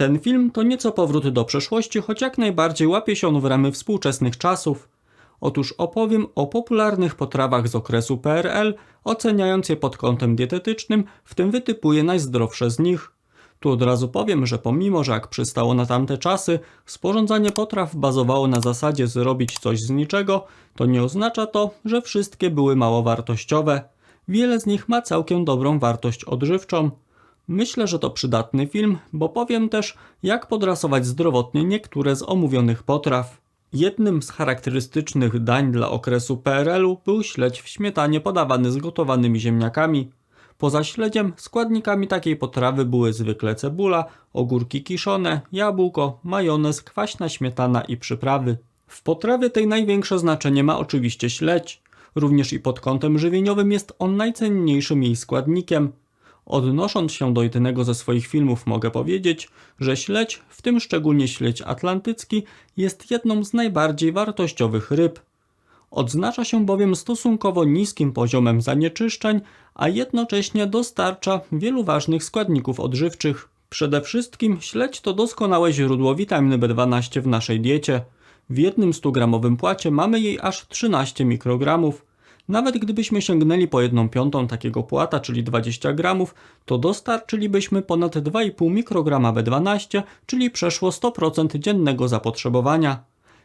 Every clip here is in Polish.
Ten film to nieco powrót do przeszłości, choć jak najbardziej łapie się on w ramy współczesnych czasów. Otóż opowiem o popularnych potrawach z okresu PRL, oceniając je pod kątem dietetycznym, w tym wytypuję najzdrowsze z nich. Tu od razu powiem, że pomimo, że jak przystało na tamte czasy, sporządzanie potraw bazowało na zasadzie zrobić coś z niczego, to nie oznacza to, że wszystkie były mało wartościowe. Wiele z nich ma całkiem dobrą wartość odżywczą. Myślę, że to przydatny film, bo powiem też, jak podrasować zdrowotnie niektóre z omówionych potraw. Jednym z charakterystycznych dań dla okresu PRL-u był śledź w śmietanie podawany z gotowanymi ziemniakami. Poza śledziem składnikami takiej potrawy były zwykle cebula, ogórki kiszone, jabłko, majonez, kwaśna śmietana i przyprawy. W potrawie tej największe znaczenie ma oczywiście śledź. Również i pod kątem żywieniowym jest on najcenniejszym jej składnikiem. Odnosząc się do jednego ze swoich filmów mogę powiedzieć, że śledź, w tym szczególnie śledź atlantycki, jest jedną z najbardziej wartościowych ryb. Odznacza się bowiem stosunkowo niskim poziomem zanieczyszczeń, a jednocześnie dostarcza wielu ważnych składników odżywczych. Przede wszystkim śledź to doskonałe źródło witaminy B12 w naszej diecie. W jednym 100-gramowym płacie mamy jej aż 13 mikrogramów. Nawet gdybyśmy sięgnęli po 1 piątą takiego płata, czyli 20 gramów, to dostarczylibyśmy ponad 2,5 mikrograma B12, czyli przeszło 100% dziennego zapotrzebowania.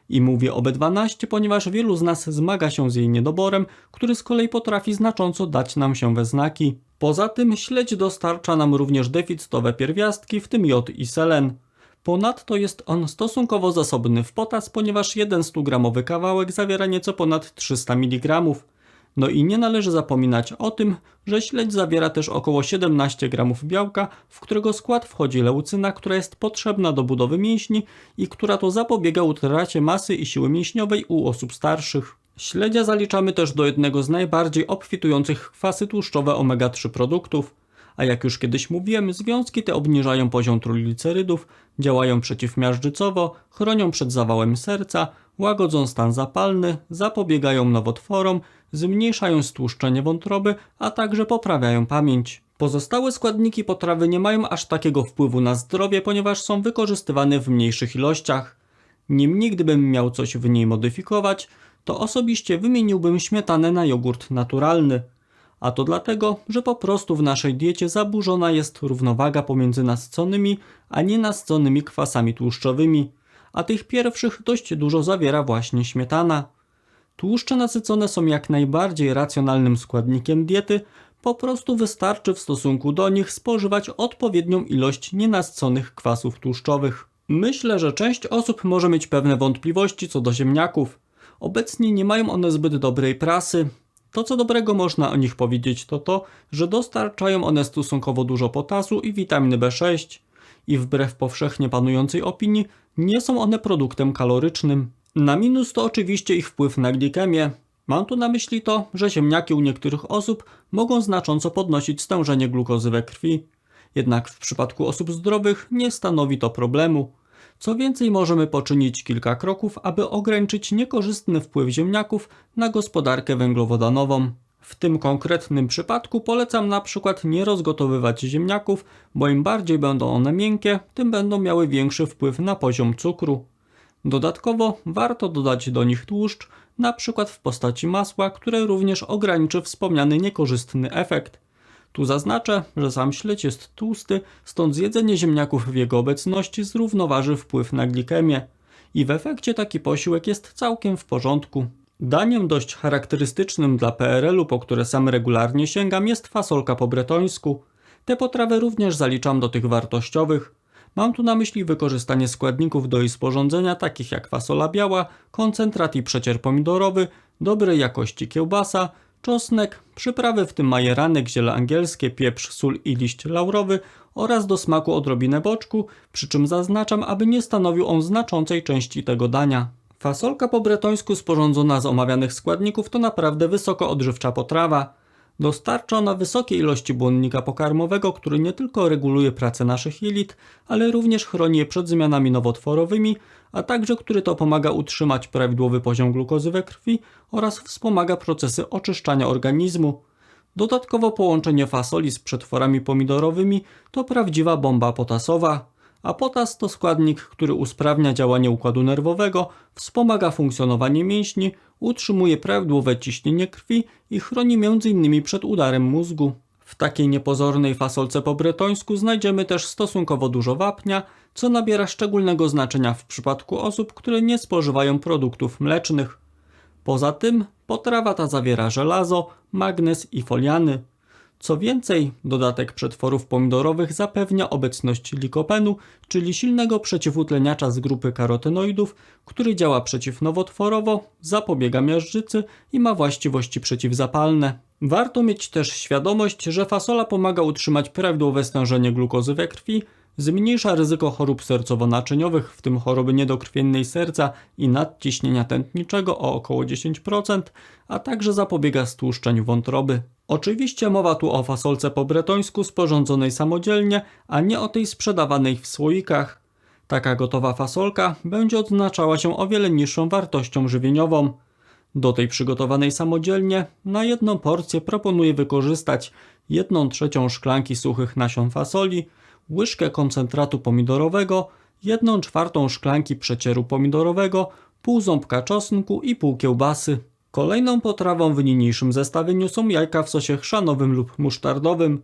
I mówię o B12, ponieważ wielu z nas zmaga się z jej niedoborem, który z kolei potrafi znacząco dać nam się we znaki. Poza tym śledź dostarcza nam również deficytowe pierwiastki, w tym jod i selen. Ponadto jest on stosunkowo zasobny w potas, ponieważ jeden 100-gramowy kawałek zawiera nieco ponad 300 mg. No i nie należy zapominać o tym, że śledź zawiera też około 17 gramów białka, w którego skład wchodzi leucyna, która jest potrzebna do budowy mięśni i która to zapobiega utracie masy i siły mięśniowej u osób starszych. Śledzia zaliczamy też do jednego z najbardziej obfitujących kwasy tłuszczowe omega-3 produktów. A jak już kiedyś mówiłem, związki te obniżają poziom trójglicerydów, działają przeciwmiażdżycowo, chronią przed zawałem serca, łagodzą stan zapalny, zapobiegają nowotworom, zmniejszają stłuszczenie wątroby, a także poprawiają pamięć. Pozostałe składniki potrawy nie mają aż takiego wpływu na zdrowie, ponieważ są wykorzystywane w mniejszych ilościach. Niemniej gdybym miał coś w niej modyfikować, to osobiście wymieniłbym śmietanę na jogurt naturalny. A to dlatego, że po prostu w naszej diecie zaburzona jest równowaga pomiędzy nasyconymi, a nienasyconymi kwasami tłuszczowymi, a tych pierwszych dość dużo zawiera właśnie śmietana. Tłuszcze nasycone są jak najbardziej racjonalnym składnikiem diety, po prostu wystarczy w stosunku do nich spożywać odpowiednią ilość nienasyconych kwasów tłuszczowych. Myślę, że część osób może mieć pewne wątpliwości co do ziemniaków. Obecnie nie mają one zbyt dobrej prasy. To co dobrego można o nich powiedzieć to to, że dostarczają one stosunkowo dużo potasu i witaminy B6 i wbrew powszechnie panującej opinii nie są one produktem kalorycznym. Na minus to oczywiście ich wpływ na glikemię. Mam tu na myśli to, że ziemniaki u niektórych osób mogą znacząco podnosić stężenie glukozy we krwi. Jednak w przypadku osób zdrowych nie stanowi to problemu. Co więcej, możemy poczynić kilka kroków, aby ograniczyć niekorzystny wpływ ziemniaków na gospodarkę węglowodanową. W tym konkretnym przypadku polecam na przykład nie rozgotowywać ziemniaków, bo im bardziej będą one miękkie, tym będą miały większy wpływ na poziom cukru. Dodatkowo warto dodać do nich tłuszcz, na przykład w postaci masła, które również ograniczy wspomniany niekorzystny efekt. Tu zaznaczę, że sam śledź jest tłusty, stąd zjedzenie ziemniaków w jego obecności zrównoważy wpływ na glikemię i w efekcie taki posiłek jest całkiem w porządku. Daniem dość charakterystycznym dla PRL-u, po które sam regularnie sięgam, jest fasolka po bretońsku. Tę potrawę również zaliczam do tych wartościowych. Mam tu na myśli wykorzystanie składników do jej sporządzenia, takich jak fasola biała, koncentrat i przecier pomidorowy, dobrej jakości kiełbasa, czosnek, przyprawy w tym majeranek, ziele angielskie, pieprz, sól i liść laurowy oraz do smaku odrobinę boczku, przy czym zaznaczam, aby nie stanowił on znaczącej części tego dania. Fasolka po bretońsku sporządzona z omawianych składników to naprawdę wysoko odżywcza potrawa. Dostarcza ona wysokie ilości błonnika pokarmowego, który nie tylko reguluje pracę naszych jelit, ale również chroni je przed zmianami nowotworowymi, a także który to pomaga utrzymać prawidłowy poziom glukozy we krwi oraz wspomaga procesy oczyszczania organizmu. Dodatkowo połączenie fasoli z przetworami pomidorowymi to prawdziwa bomba potasowa. A potas to składnik, który usprawnia działanie układu nerwowego, wspomaga funkcjonowanie mięśni, utrzymuje prawidłowe ciśnienie krwi i chroni m.in. przed udarem mózgu. W takiej niepozornej fasolce po bretońsku znajdziemy też stosunkowo dużo wapnia, co nabiera szczególnego znaczenia w przypadku osób, które nie spożywają produktów mlecznych. Poza tym potrawa ta zawiera żelazo, magnez i foliany. Co więcej, dodatek przetworów pomidorowych zapewnia obecność likopenu, czyli silnego przeciwutleniacza z grupy karotenoidów, który działa przeciwnowotworowo, zapobiega miażdżycy i ma właściwości przeciwzapalne. Warto mieć też świadomość, że fasola pomaga utrzymać prawidłowe stężenie glukozy we krwi, zmniejsza ryzyko chorób sercowo-naczyniowych, w tym choroby niedokrwiennej serca i nadciśnienia tętniczego o około 10%, a także zapobiega stłuszczeniu wątroby. Oczywiście mowa tu o fasolce po bretońsku sporządzonej samodzielnie, a nie o tej sprzedawanej w słoikach. Taka gotowa fasolka będzie odznaczała się o wiele niższą wartością żywieniową. Do tej przygotowanej samodzielnie na jedną porcję proponuję wykorzystać 1 trzecią szklanki suchych nasion fasoli, łyżkę koncentratu pomidorowego, 1 czwartą szklanki przecieru pomidorowego, pół ząbka czosnku i pół kiełbasy. Kolejną potrawą w niniejszym zestawieniu są jajka w sosie chrzanowym lub musztardowym.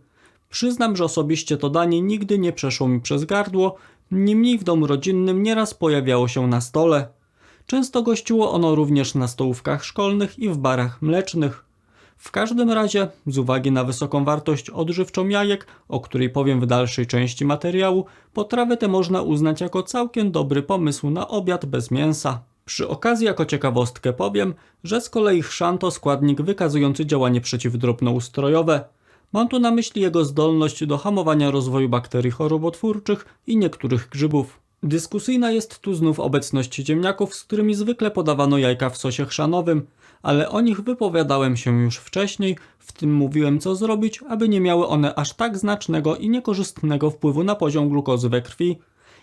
Przyznam, że osobiście to danie nigdy nie przeszło mi przez gardło, niemniej w domu rodzinnym nieraz pojawiało się na stole. Często gościło ono również na stołówkach szkolnych i w barach mlecznych. W każdym razie, z uwagi na wysoką wartość odżywczą jajek, o której powiem w dalszej części materiału, potrawę tę można uznać jako całkiem dobry pomysł na obiad bez mięsa. Przy okazji jako ciekawostkę powiem, że z kolei chrzan to składnik wykazujący działanie przeciwdrobnoustrojowe. Mam tu na myśli jego zdolność do hamowania rozwoju bakterii chorobotwórczych i niektórych grzybów. Dyskusyjna jest tu znów obecność ziemniaków, z którymi zwykle podawano jajka w sosie chrzanowym, ale o nich wypowiadałem się już wcześniej, w tym mówiłem co zrobić, aby nie miały one aż tak znacznego i niekorzystnego wpływu na poziom glukozy we krwi.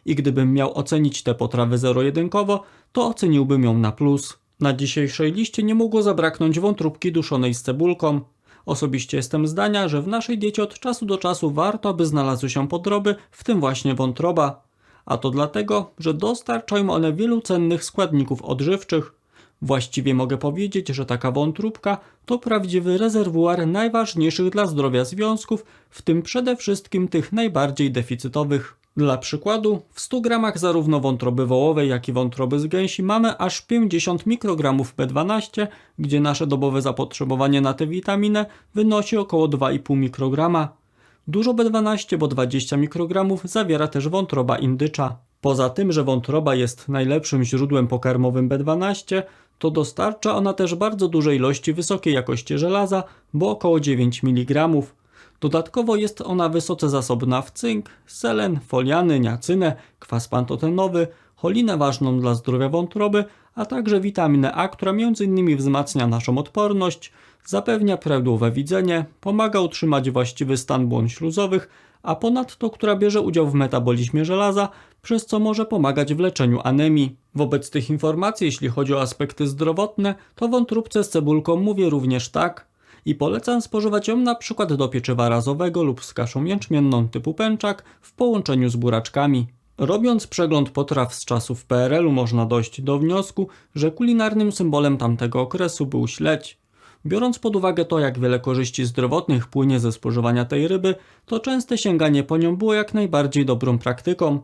I gdybym miał ocenić te potrawy zero-jedynkowo, to oceniłbym ją na plus. Na dzisiejszej liście nie mogło zabraknąć wątróbki duszonej z cebulką. Osobiście jestem zdania, że w naszej diecie od czasu do czasu warto, aby znalazły się podroby, w tym właśnie wątroba. A to dlatego, że dostarczają one wielu cennych składników odżywczych. Właściwie mogę powiedzieć, że taka wątróbka to prawdziwy rezerwuar najważniejszych dla zdrowia związków, w tym przede wszystkim tych najbardziej deficytowych. Dla przykładu, w 100 gramach zarówno wątroby wołowej, jak i wątroby z gęsi mamy aż 50 mikrogramów B12, gdzie nasze dobowe zapotrzebowanie na tę witaminę wynosi około 2,5 mikrograma. Dużo B12, bo 20 mikrogramów zawiera też wątroba indycza. Poza tym, że wątroba jest najlepszym źródłem pokarmowym B12, to dostarcza ona też bardzo duże ilości wysokiej jakości żelaza, bo około 9 mg. Dodatkowo jest ona wysoce zasobna w cynk, selen, foliany, niacynę, kwas pantotenowy, cholinę ważną dla zdrowia wątroby, a także witaminę A, która m.in. wzmacnia naszą odporność, zapewnia prawidłowe widzenie, pomaga utrzymać właściwy stan błon śluzowych, a ponadto która bierze udział w metabolizmie żelaza, przez co może pomagać w leczeniu anemii. Wobec tych informacji, jeśli chodzi o aspekty zdrowotne, to wątróbce z cebulką mówię również tak i polecam spożywać ją na przykład do pieczywa razowego lub z kaszą jęczmienną typu pęczak w połączeniu z buraczkami. Robiąc przegląd potraw z czasów PRL-u można dojść do wniosku, że kulinarnym symbolem tamtego okresu był śledź. Biorąc pod uwagę to, jak wiele korzyści zdrowotnych płynie ze spożywania tej ryby, to częste sięganie po nią było jak najbardziej dobrą praktyką.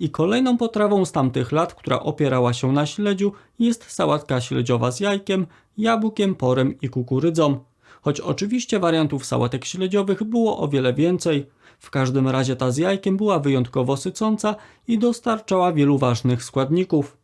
I kolejną potrawą z tamtych lat, która opierała się na śledziu, jest sałatka śledziowa z jajkiem, jabłkiem, porem i kukurydzą. Choć oczywiście wariantów sałatek śledziowych było o wiele więcej. W każdym razie ta z jajkiem była wyjątkowo sycąca i dostarczała wielu ważnych składników.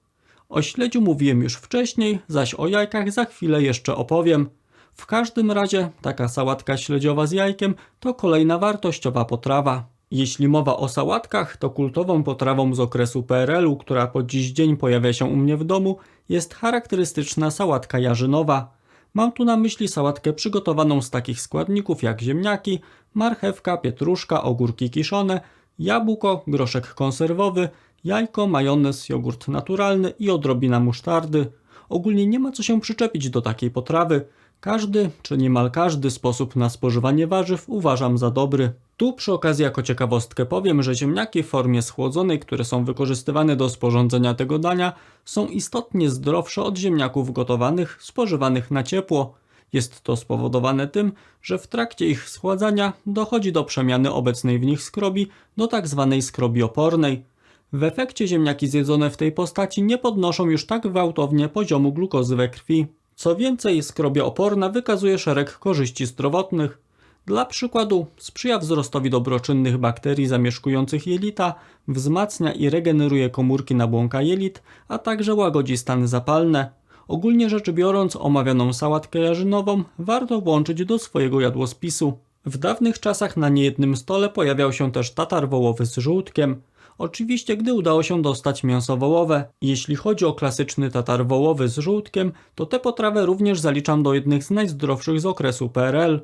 O śledziu mówiłem już wcześniej, zaś o jajkach za chwilę jeszcze opowiem. W każdym razie taka sałatka śledziowa z jajkiem to kolejna wartościowa potrawa. Jeśli mowa o sałatkach, to kultową potrawą z okresu PRL-u, która po dziś dzień pojawia się u mnie w domu, jest charakterystyczna sałatka jarzynowa. Mam tu na myśli sałatkę przygotowaną z takich składników jak ziemniaki, marchewka, pietruszka, ogórki kiszone, jabłko, groszek konserwowy, jajko, majonez, jogurt naturalny i odrobina musztardy. Ogólnie nie ma co się przyczepić do takiej potrawy. Każdy, czy niemal każdy sposób na spożywanie warzyw uważam za dobry. Tu przy okazji jako ciekawostkę powiem, że ziemniaki w formie schłodzonej, które są wykorzystywane do sporządzenia tego dania, są istotnie zdrowsze od ziemniaków gotowanych, spożywanych na ciepło. Jest to spowodowane tym, że w trakcie ich schładzania dochodzi do przemiany obecnej w nich skrobi do tak zwanej skrobi opornej. W efekcie ziemniaki zjedzone w tej postaci nie podnoszą już tak gwałtownie poziomu glukozy we krwi. Co więcej, skrobia oporna wykazuje szereg korzyści zdrowotnych. Dla przykładu sprzyja wzrostowi dobroczynnych bakterii zamieszkujących jelita, wzmacnia i regeneruje komórki nabłonka jelit, a także łagodzi stany zapalne. Ogólnie rzecz biorąc, omawianą sałatkę jarzynową warto włączyć do swojego jadłospisu. W dawnych czasach na niejednym stole pojawiał się też tatar wołowy z żółtkiem. Oczywiście, gdy udało się dostać mięso wołowe. Jeśli chodzi o klasyczny tatar wołowy z żółtkiem, to tę potrawę również zaliczam do jednych z najzdrowszych z okresu PRL.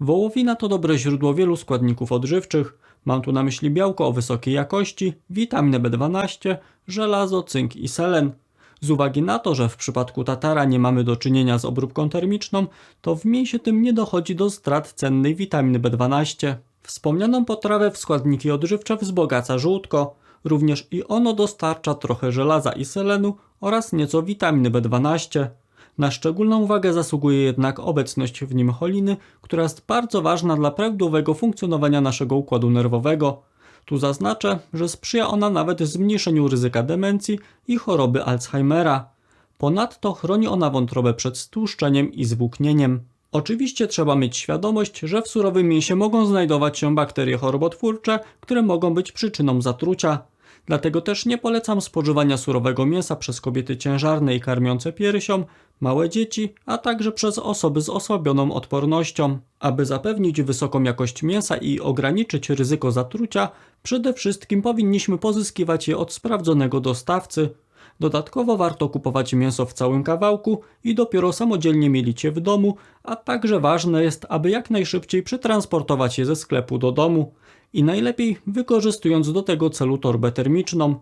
Wołowina to dobre źródło wielu składników odżywczych. Mam tu na myśli białko o wysokiej jakości, witaminę B12, żelazo, cynk i selen. Z uwagi na to, że w przypadku tatara nie mamy do czynienia z obróbką termiczną, to w mięsie tym nie dochodzi do strat cennej witaminy B12. Wspomnianą potrawę w składniki odżywcze wzbogaca żółtko. Również i ono dostarcza trochę żelaza i selenu oraz nieco witaminy B12. Na szczególną uwagę zasługuje jednak obecność w nim choliny, która jest bardzo ważna dla prawidłowego funkcjonowania naszego układu nerwowego. Tu zaznaczę, że sprzyja ona nawet zmniejszeniu ryzyka demencji i choroby Alzheimera. Ponadto chroni ona wątrobę przed stłuszczeniem i zwłóknieniem. Oczywiście trzeba mieć świadomość, że w surowym mięsie mogą znajdować się bakterie chorobotwórcze, które mogą być przyczyną zatrucia. Dlatego też nie polecam spożywania surowego mięsa przez kobiety ciężarne i karmiące piersią, małe dzieci, a także przez osoby z osłabioną odpornością. Aby zapewnić wysoką jakość mięsa i ograniczyć ryzyko zatrucia, przede wszystkim powinniśmy pozyskiwać je od sprawdzonego dostawcy. Dodatkowo warto kupować mięso w całym kawałku i dopiero samodzielnie mielić je w domu, a także ważne jest, aby jak najszybciej przetransportować je ze sklepu do domu i najlepiej wykorzystując do tego celu torbę termiczną.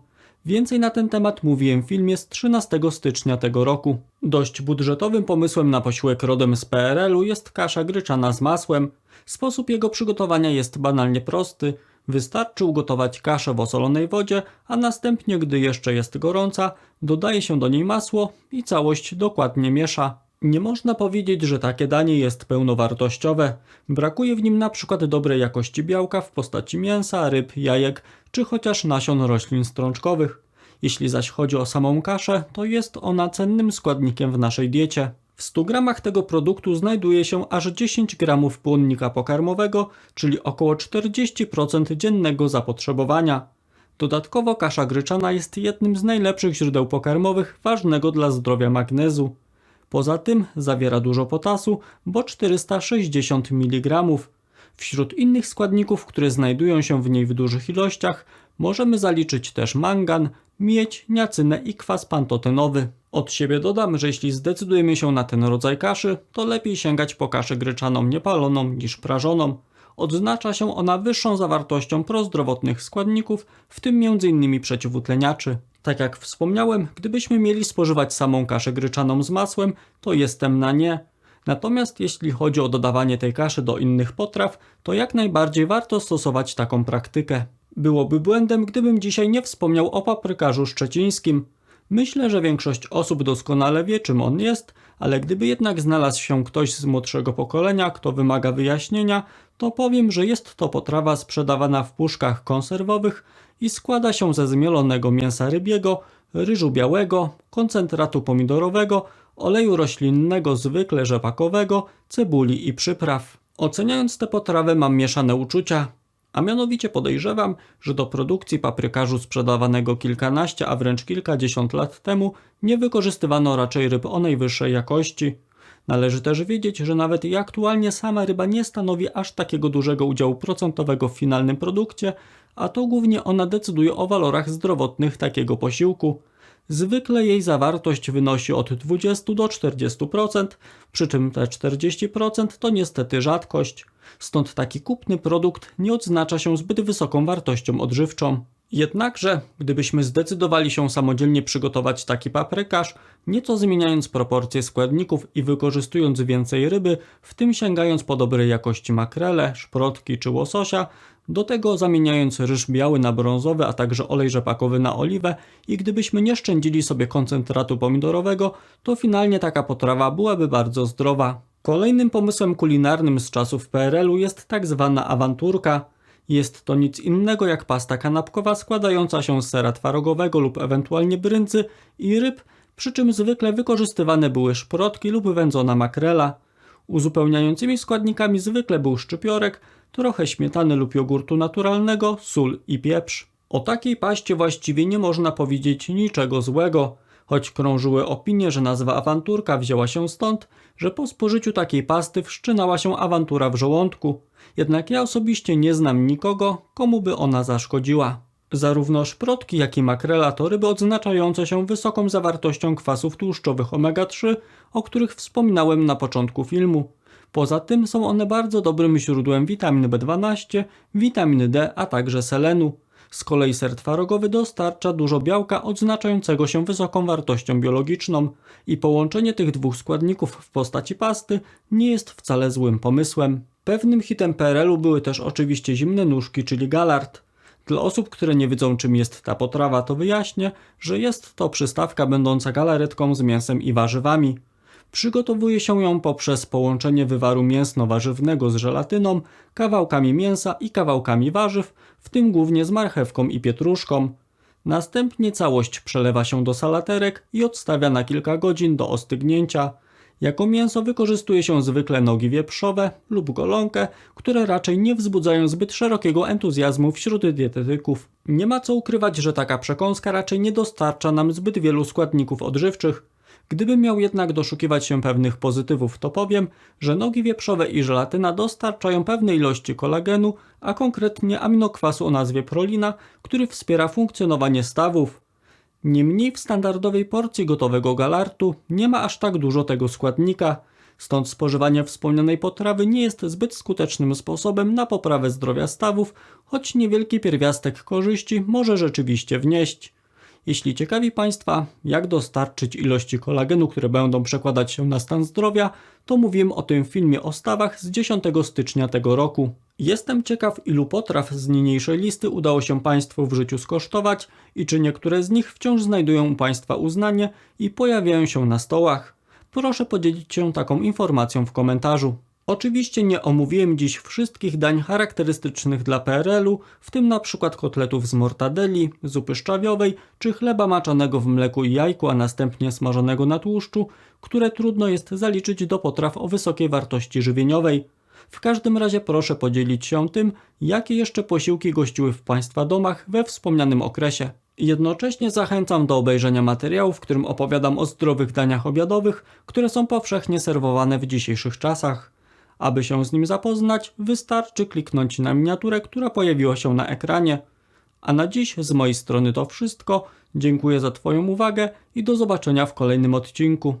Więcej na ten temat mówiłem w filmie z 13 stycznia tego roku. Dość budżetowym pomysłem na posiłek rodem z PRL-u jest kasza gryczana z masłem. Sposób jego przygotowania jest banalnie prosty. Wystarczy ugotować kaszę w osolonej wodzie, a następnie, gdy jeszcze jest gorąca, dodaje się do niej masło i całość dokładnie miesza. Nie można powiedzieć, że takie danie jest pełnowartościowe. Brakuje w nim na przykład dobrej jakości białka w postaci mięsa, ryb, jajek czy chociaż nasion roślin strączkowych. Jeśli zaś chodzi o samą kaszę, to jest ona cennym składnikiem w naszej diecie. W 100 gramach tego produktu znajduje się aż 10 gramów płonnika pokarmowego, czyli około 40% dziennego zapotrzebowania. Dodatkowo kasza gryczana jest jednym z najlepszych źródeł pokarmowych ważnego dla zdrowia magnezu. Poza tym zawiera dużo potasu, bo 460 mg. Wśród innych składników, które znajdują się w niej w dużych ilościach, możemy zaliczyć też mangan, miedź, niacynę i kwas pantotenowy. Od siebie dodam, że jeśli zdecydujemy się na ten rodzaj kaszy, to lepiej sięgać po kaszę gryczaną niepaloną niż prażoną. Odznacza się ona wyższą zawartością prozdrowotnych składników, w tym m.in. przeciwutleniaczy. Tak jak wspomniałem, gdybyśmy mieli spożywać samą kaszę gryczaną z masłem, to jestem na nie. Natomiast jeśli chodzi o dodawanie tej kaszy do innych potraw, to jak najbardziej warto stosować taką praktykę. Byłoby błędem, gdybym dzisiaj nie wspomniał o paprykarzu szczecińskim. Myślę, że większość osób doskonale wie, czym on jest, ale gdyby jednak znalazł się ktoś z młodszego pokolenia, kto wymaga wyjaśnienia, to powiem, że jest to potrawa sprzedawana w puszkach konserwowych i składa się ze zmielonego mięsa rybiego, ryżu białego, koncentratu pomidorowego, oleju roślinnego zwykle rzepakowego, cebuli i przypraw. Oceniając tę potrawę mam mieszane uczucia, a mianowicie podejrzewam, że do produkcji paprykarzu sprzedawanego kilkanaście, a wręcz kilkadziesiąt lat temu nie wykorzystywano raczej ryb o najwyższej jakości. Należy też wiedzieć, że nawet i aktualnie sama ryba nie stanowi aż takiego dużego udziału procentowego w finalnym produkcie, a to głównie ona decyduje o walorach zdrowotnych takiego posiłku. Zwykle jej zawartość wynosi od 20 do 40%, przy czym te 40% to niestety rzadkość. Stąd taki kupny produkt nie odznacza się zbyt wysoką wartością odżywczą. Jednakże, gdybyśmy zdecydowali się samodzielnie przygotować taki paprykarz, nieco zmieniając proporcje składników i wykorzystując więcej ryby, w tym sięgając po dobrej jakości makrele, szprotki czy łososia, do tego zamieniając ryż biały na brązowy, a także olej rzepakowy na oliwę i gdybyśmy nie szczędzili sobie koncentratu pomidorowego, to finalnie taka potrawa byłaby bardzo zdrowa. Kolejnym pomysłem kulinarnym z czasów PRL-u jest tak zwana awanturka. Jest to nic innego jak pasta kanapkowa składająca się z sera twarogowego lub ewentualnie brędzy i ryb, przy czym zwykle wykorzystywane były szprotki lub wędzona makrela. Uzupełniającymi składnikami zwykle był szczypiorek, trochę śmietany lub jogurtu naturalnego, sól i pieprz. O takiej paście właściwie nie można powiedzieć niczego złego, choć krążyły opinie, że nazwa awanturka wzięła się stąd, że po spożyciu takiej pasty wszczynała się awantura w żołądku. Jednak ja osobiście nie znam nikogo, komu by ona zaszkodziła. Zarówno szprotki, jak i makrela to ryby odznaczające się wysoką zawartością kwasów tłuszczowych omega-3, o których wspominałem na początku filmu. Poza tym są one bardzo dobrym źródłem witaminy B12, witaminy D, a także selenu. Z kolei ser twarogowy dostarcza dużo białka odznaczającego się wysoką wartością biologiczną i połączenie tych dwóch składników w postaci pasty nie jest wcale złym pomysłem. Pewnym hitem PRL-u były też oczywiście zimne nóżki, czyli galard. Dla osób, które nie wiedzą czym jest ta potrawa, to wyjaśnię, że jest to przystawka będąca galaretką z mięsem i warzywami. Przygotowuje się ją poprzez połączenie wywaru mięsno-warzywnego z żelatyną, kawałkami mięsa i kawałkami warzyw, w tym głównie z marchewką i pietruszką. Następnie całość przelewa się do salaterek i odstawia na kilka godzin do ostygnięcia. Jako mięso wykorzystuje się zwykle nogi wieprzowe lub golonkę, które raczej nie wzbudzają zbyt szerokiego entuzjazmu wśród dietetyków. Nie ma co ukrywać, że taka przekąska raczej nie dostarcza nam zbyt wielu składników odżywczych. Gdybym miał jednak doszukiwać się pewnych pozytywów, to powiem, że nogi wieprzowe i żelatyna dostarczają pewnej ilości kolagenu, a konkretnie aminokwasu o nazwie prolina, który wspiera funkcjonowanie stawów. Niemniej w standardowej porcji gotowego galartu nie ma aż tak dużo tego składnika, stąd spożywanie wspomnianej potrawy nie jest zbyt skutecznym sposobem na poprawę zdrowia stawów, choć niewielki pierwiastek korzyści może rzeczywiście wnieść. Jeśli ciekawi Państwa, jak dostarczyć ilości kolagenu, które będą przekładać się na stan zdrowia, to mówiłem o tym w filmie o stawach z 10 stycznia tego roku. Jestem ciekaw, ilu potraw z niniejszej listy udało się Państwu w życiu skosztować i czy niektóre z nich wciąż znajdują u Państwa uznanie i pojawiają się na stołach. Proszę podzielić się taką informacją w komentarzu. Oczywiście nie omówiłem dziś wszystkich dań charakterystycznych dla PRL-u, w tym na przykład kotletów z mortadeli, zupy szczawiowej czy chleba maczonego w mleku i jajku, a następnie smażonego na tłuszczu, które trudno jest zaliczyć do potraw o wysokiej wartości żywieniowej. W każdym razie proszę podzielić się tym, jakie jeszcze posiłki gościły w Państwa domach we wspomnianym okresie. Jednocześnie zachęcam do obejrzenia materiału, w którym opowiadam o zdrowych daniach obiadowych, które są powszechnie serwowane w dzisiejszych czasach. Aby się z nim zapoznać, wystarczy kliknąć na miniaturę, która pojawiła się na ekranie. A na dziś z mojej strony to wszystko. Dziękuję za Twoją uwagę i do zobaczenia w kolejnym odcinku.